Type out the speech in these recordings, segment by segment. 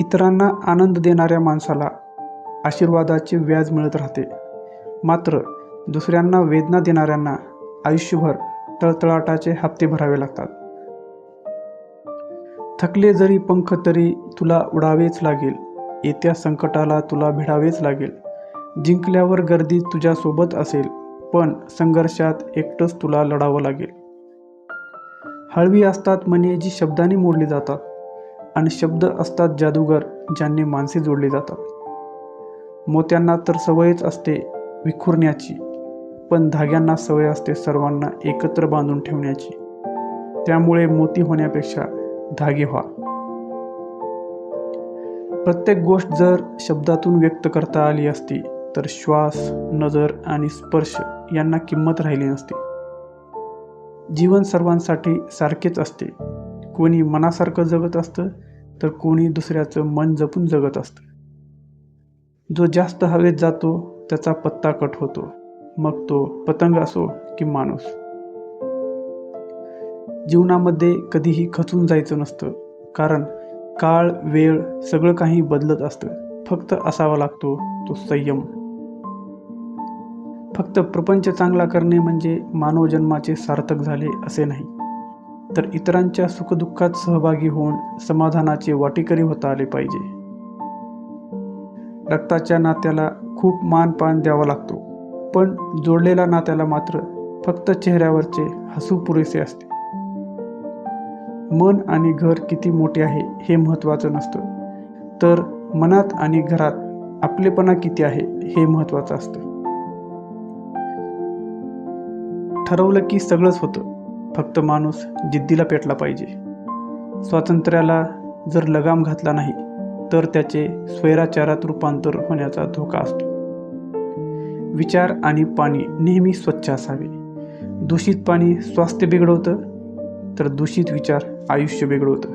इतरांना आनंद देणाऱ्या माणसाला आशीर्वादाचे व्याज मिळत राहते. मात्र दुसऱ्यांना वेदना देणाऱ्यांना आयुष्यभर तळतळाटाचे हप्ते भरावे लागतात. थकले जरी पंख तरी तुला उडावेच लागेल. येत्या संकटाला तुला भिडावेच लागेल. जिंकल्यावर गर्दी तुझ्यासोबत असेल पण संघर्षात एकटंच तुला लढावं लागेल. हळवी असतात मने जी शब्दांनी मोडली जातात. आणि शब्द असतात जादूगर ज्यांनी माणसे जोडली जातात. मोत्यांना तर सवयच असते विखुरण्याची पण धाग्यांना सवय असते सर्वांना एकत्र बांधून ठेवण्याची. त्यामुळे मोती होण्यापेक्षा धागे व्हा. प्रत्येक गोष्ट जर शब्दातून व्यक्त करता आली असती तर श्वास नजर आणि स्पर्श यांना किंमत राहिली नसते. जीवन सर्वांसाठी सारखेच असते. कोणी मनासारखं जगत असतं तर कोणी दुसऱ्याचं मन जपून जगत असतं. जो जास्त हवेत जातो त्याचा पत्ता कट होतो. मग तो पतंग असो की माणूस. जीवनामध्ये कधीही खचून जायचं नसतं कारण काळ वेळ सगळं काही बदलत असतं. फक्त असावा लागतो तो संयम. फक्त प्रपंच चांगला करणे म्हणजे मानव जन्माचे सार्थक झाले असे नाही. तर इतरांच्या सुखदुःखात सहभागी होऊन समाधानाचे वाटेकरी होता आले पाहिजे. रक्ताच्या नात्याला खूप मानपान द्यावा लागतो. पण जोडलेल्या नात्याला मात्र फक्त चेहऱ्यावरचे हसू पुरेसे असते. मन आणि घर किती मोठे आहे हे महत्त्वाचं नसतं. तर मनात आणि घरात आपलेपणा किती आहे हे महत्त्वाचं असतं. ठरवलं की सगळंच होतं. फक्त माणूस जिद्दीला पेटला पाहिजे. स्वातंत्र्याला जर लगाम घातला नाही तर त्याचे स्वैराचारात रूपांतर होण्याचा धोका असतो. विचार आणि पाणी नेहमी स्वच्छ असावे. दूषित पाणी स्वास्थ्य बिघडवतं तर दूषित विचार आयुष्य बिघडवतं.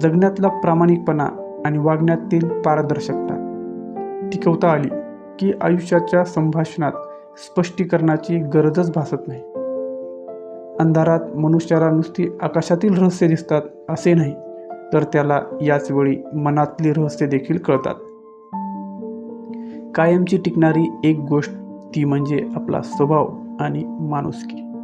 जगण्यातला प्रामाणिकपणा आणि वागण्यातील पारदर्शकता. टिकवता आली की आयुष्याच्या संभाषणात स्पष्टीकरणाची गरजच भासत नाही. अंधारात मनुष्याला नुसती आकाशातील रहस्य दिसतात असे नाही तर त्याला याचवेळी मनातली रहस्य देखील कळतात. कायमची टिकणारी एक गोष्ट ती म्हणजे आपला स्वभाव आणि माणुसकी.